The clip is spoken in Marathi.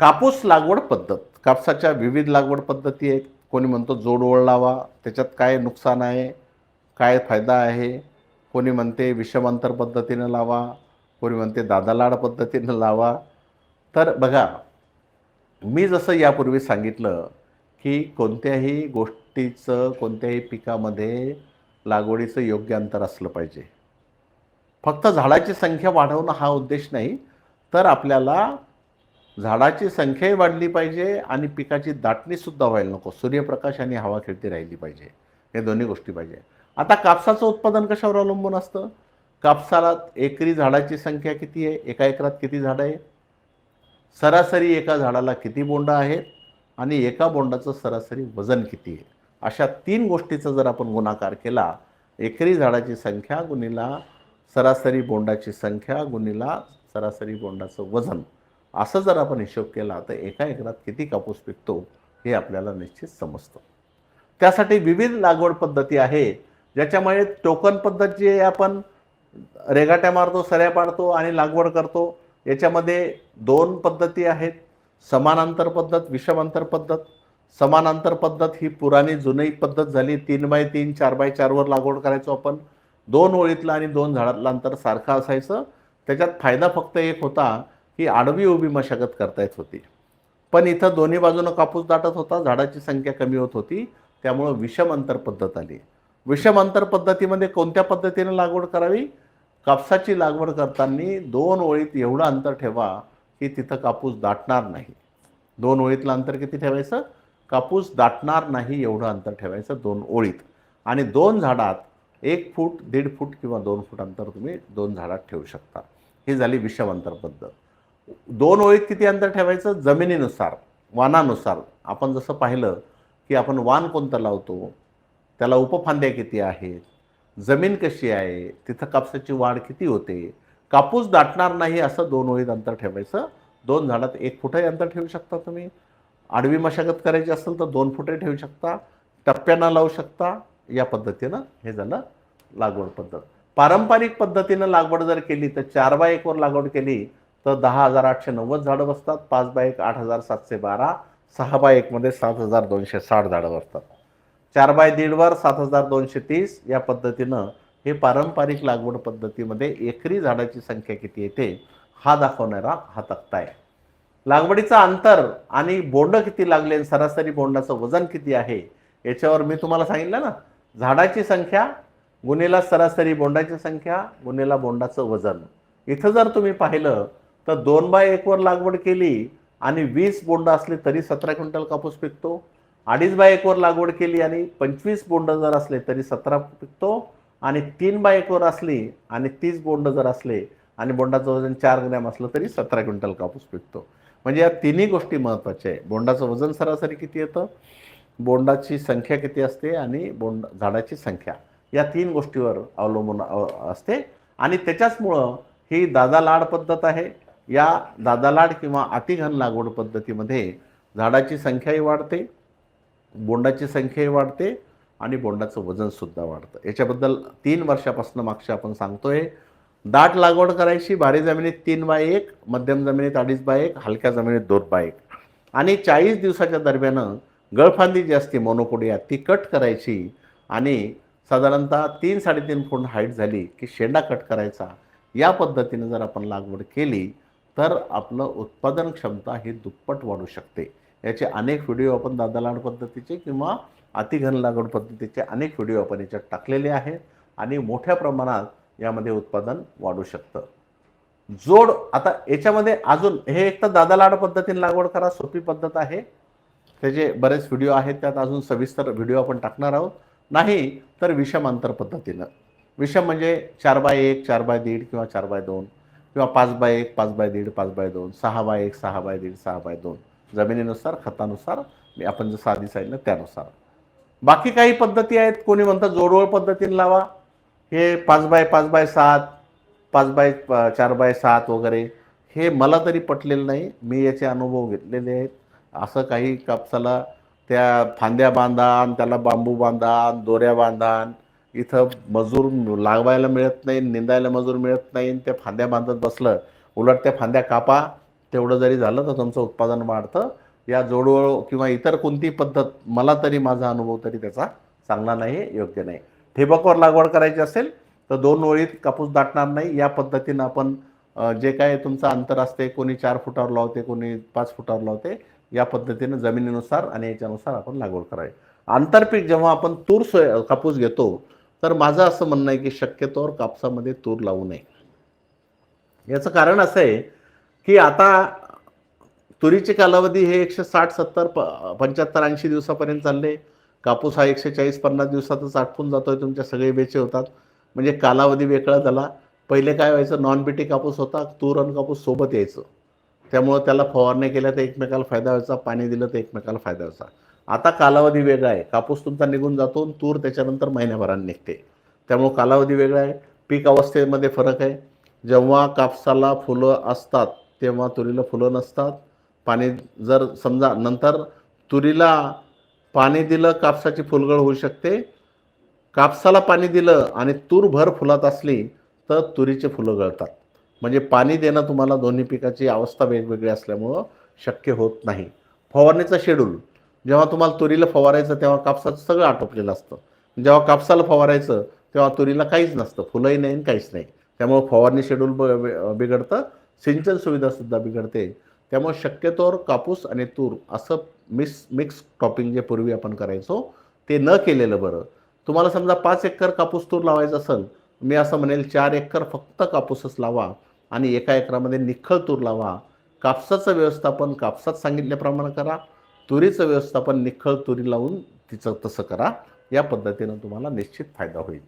कापूस लागवड पद्धत कापसाच्या विविध लागवड पद्धती आहेत. कोणी म्हणतो जोडवळ लावा त्याच्यात काय नुकसान आहे काय फायदा आहे? कोणी म्हणते विषमांतर पद्धतीनं लावा कोणी म्हणते दादालाड पद्धतीनं लावा. तर बघा मी जसं यापूर्वी सांगितलं की कोणत्याही गोष्टीचं कोणत्याही पिकामध्ये लागवडीचं योग्य अंतर असलं पाहिजे. फक्त झाडाची संख्या वाढवणं हा उद्देश नाही तर आपल्याला झाडाची संख्याही वाढली पाहिजे आणि पिकाची दाटणीसुद्धा व्हायला नको. सूर्यप्रकाश आणि हवा खेळती राहिली पाहिजे. हे दोन्ही गोष्टी पाहिजे. आता कापसाचं उत्पादन कशावर अवलंबून असतं? कापसाला एकरी झाडाची संख्या किती आहे? एका एकरात किती झाडं आहे सरासरी एका झाडाला किती बोंडं आहेत? आणि एका बोंडाचं सरासरी वजन किती आहे? अशा तीन गोष्टीचा जर आपण गुणाकार केला एकरी झाडाची संख्या गुणिला सरासरी बोंडाची संख्या गुणिला सरासरी बोंडाचं वजन. असं जर आपण हिशोब केला तर एका एकरात किती कापूस पिकतो हे आपल्याला निश्चित समजतं. त्यासाठी विविध लागवड पद्धती आहे ज्याच्यामुळे टोकन पद्धत जे आपण रेगाट्या मारतो सऱ्या पाडतो आणि लागवड करतो. याच्यामध्ये दोन पद्धती आहेत समानांतर पद्धत विषमांतर पद्धत. समानांतर पद्धत ही पुराणी जुनी पद्धत झाली तीन बाय तीन चार बाय चारवर लागवड करायचो आपण. दोन ओळीतलं आणि दोन झाडातलं अंतर सारखं असायचं. त्याच्यात फायदा फक्त एक होता ही आडवी उभी मशागत करता येत होती. पण इथं दोन्ही बाजूनं कापूस दाटत होता झाडाची संख्या कमी होत होती त्यामुळं विषम अंतर पद्धत आली. विषम अंतर पद्धतीमध्ये कोणत्या पद्धतीनं लागवड करावी? कापसाची लागवड करताना दोन ओळीत एवढं अंतर ठेवा की तिथं कापूस दाटणार नाही. दोन ओळीतलं अंतर किती ठेवायचं? कापूस दाटणार नाही एवढं अंतर ठेवायचं दोन ओळीत. आणि दोन झाडात एक फूट दीड फूट किंवा दोन फूट अंतर तुम्ही दोन झाडात ठेवू शकता. ही झाली विषम अंतर पद्धत. दोन ओळीत किती अंतर ठेवायचं? जमिनीनुसार वानानुसार. आपण जसं पाहिलं की आपण वान कोणतं लावतो? त्याला उपफांद्या किती आहेत? जमीन कशी आहे? तिथं कापसाची वाढ किती होते? कापूस दाटणार नाही असं दोन ओळीत अंतर ठेवायचं. दोन झाडात एक फुटही अंतर ठेवू शकता तुम्ही. आडवी मशागत करायची असेल तर दोन फुटे ठेवू शकता. टप्प्यानं लावू शकता. या पद्धतीनं हे झालं लागवड पद्धत. पारंपरिक पद्धतीनं लागवड जर केली तर चार बाय एकवर लागवड केली तर दहा हजार आठशे नव्वद झाडं बसतात पाच बाय एक आठ हजार सातशे बारा सहा बाय एकमध्ये सात हजार दोनशे साठ झाडं बसतात. चार बाय दीडवर सात हजार दोनशे तीस या पद्धतीनं हे पारंपरिक लागवड पद्धतीमध्ये एकरी झाडाची संख्या किती येते हा दाखवणारा हा तक्ता आहे. लागवडीचं अंतर आणि बोंड किती लागले सरासरी बोंडाचं वजन किती आहे याच्यावर मी तुम्हाला सांगितलं ना. झाडाची संख्या गुन्हेला सरासरी बोंडाची संख्या गुन्हेला बोंडाचं वजन. इथं जर तुम्ही पाहिलं तर दोन बाय एकवर लागवड केली आणि वीस बोंड असले तरी सतरा क्विंटल कापूस पिकतो. अडीच बाय एकवर लागवड केली आणि पंचवीस बोंड जर असले तरी सतरा पिकतो. आणि तीन बाय एकवर असली आणि तीस बोंड जर असले आणि बोंडाचं वजन चार ग्रॅम असलं तरी सतरा क्विंटल कापूस पिकतो. म्हणजे या तिन्ही गोष्टी महत्त्वाच्या आहे. बोंडाचं वजन सरासरी किती येतं? बोंडाची संख्या किती असते आणि बोंड झाडाची संख्या. या तीन गोष्टीवर अवलंबून अव- असते. आणि त्याच्याचमुळं ही दादा लाड पद्धत आहे. या दादालाड किंवा अतिघन लागवड पद्धतीमध्ये झाडाची संख्याही वाढते बोंडाची संख्याही वाढते आणि बोंडाचं वजनसुद्धा वाढतं. याच्याबद्दल तीन वर्षापासून मागच्या आपण सांगतो आहे दाट लागवड करायची भारी जमिनीत तीन बाय एक मध्यम जमिनीत अडीच बाय एक हलक्या जमिनीत दोन बाय एक. आणि चाळीस दिवसाच्या दरम्यान गळफांदी जी असते मोनोकोडिया ती कट करायची आणि साधारणतः तीन साडेतीन फूट हाईट झाली की शेंडा कट करायचा. या पद्धतीने जर आपण लागवड केली तर आपलं उत्पादन क्षमता ही दुप्पट वाढू शकते. याचे अनेक व्हिडिओ आपण दादा लाड पद्धतीचे किंवा अतिघन लागवड पद्धतीचे अनेक व्हिडिओ आपण याच्यात टाकलेले आहेत आणि मोठ्या प्रमाणात यामध्ये उत्पादन वाढू शकतं. जोड आता याच्यामध्ये अजून हे एक तर दादा लाड पद्धतीने लागवड करा सोपी पद्धत आहे. त्याचे बरेच व्हिडिओ आहेत त्यात अजून सविस्तर व्हिडिओ आपण टाकणार आहोत. नाही तर विषम अंतर पद्धतीनं. विषम म्हणजे चार बाय एक चार बाय दीड किंवा चार बाय दोन. किंवा पाच बाय एक पाच बाय दीड पाच बाय दोन सहा बाय एक सहा बाय दीड सहा बाय दोन. जमिनीनुसार खतानुसार मी आपण जसं आधी सांगितलं त्यानुसार. बाकी काही पद्धती आहेत? कोणी म्हणतं जोडवळ पद्धतीने लावा. हे पाच बाय पाच बाय सात पाच बाय चार बाय सात वगैरे हे मला तरी पटलेलं नाही. मी याचे अनुभव घेतलेले आहेत. असं काही कापसाला त्या फांद्या बांधा त्याला बांबू बांधा दोऱ्या बांधा इथं मजूर लागवायला मिळत नाही निंदायला मजूर मिळत नाही त्या फांद्या बांधत बसलं उलट त्या फांद्या कापा तेवढं जरी झालं तर तुमचं उत्पादन वाढतं. या जोडवळ किंवा इतर कोणती पद्धत मला तरी माझा अनुभव तरी त्याचा चांगला नाही योग्य नाही. ठिबकवर लागवड करायची असेल तर दोन ओळीत कापूस दाटणार नाही. या पद्धतीनं आपण जे काय तुमचं अंतर असते कोणी चार फुटावर लावते कोणी पाच फुटावर लावते या पद्धतीनं जमिनीनुसार आणि याच्यानुसार आपण लागवड करावी. आंतरपीक जेव्हा आपण तूर सोय कापूस घेतो तर माझं असं म्हणणं आहे की शक्यतोवर कापसामध्ये तूर लावू नये. याचं कारण असं आहे की आता तुरीचे कालावधी हे एकशे साठ सत्तर प पंच्याहत्तर ऐंशी दिवसापर्यंत चालले. कापूस हा एकशे चाळीस पन्नास दिवसातच आटपून आहे तुमच्या सगळे बेचे होतात. म्हणजे कालावधी वेगळा झाला. पहिले काय व्हायचं नॉन बीटी कापूस होता तूर आणि कापूस सोबत यायचं. त्यामुळं त्याला फवारणी केल्या तर एकमेकाला फायदा व्हायचा पाणी दिलं तर एकमेकाला फायदा व्हायचा. आता कालावधी वेगळा आहे. कापूस तुमचा निघून जातो आणि तूर त्याच्यानंतर महिन्याभराने निघते. त्यामुळं कालावधी वेगळा आहे. पीक अवस्थेमध्ये फरक आहे. जेव्हा कापसाला फुलं असतात तेव्हा तुरीला फुलं नसतात. पाणी जर समजा नंतर तुरीला पाणी दिलं कापसाची फुलगळ होऊ शकते. कापसाला पाणी दिलं आणि तूर भर फुलात असली तर तुरीचे फुलं गळतात. म्हणजे पाणी देणं तुम्हाला दोन्ही पिकाची अवस्था वेगवेगळी असल्यामुळं शक्य होत नाही. फवारणीचा शेड्यूल. जेव्हा तुम्हाला तुरीला फवारायचं तेव्हा कापसाचं सगळं आटोपलेलं असतं. जेव्हा कापसाला फवारायचं तेव्हा तुरीला काहीच नसतं. फुलंही नाही आणि काहीच नाही. त्यामुळं फवारणी शेड्यूल ब बिघडतं. सिंचन सुविधासुद्धा बिघडते. त्यामुळे शक्यतोवर कापूस आणि तूर असं मिक्स मिक्स टॉपिंग जे पूर्वी आपण करायचो ते न केलेलं बरं. तुम्हाला समजा पाच एकर कापूस तूर लावायचं असेल मी असं म्हणेल चार एकर फक्त कापूसच लावा आणि एका एकरामध्ये निखळ तूर लावा. कापसाचं व्यवस्थापन कापसात सांगितल्याप्रमाणे करा. तुरीचं व्यवस्थापन निखळ तुरी लावून तिचं तसं करा. या पद्धतीनं तुम्हाला निश्चित फायदा होईल.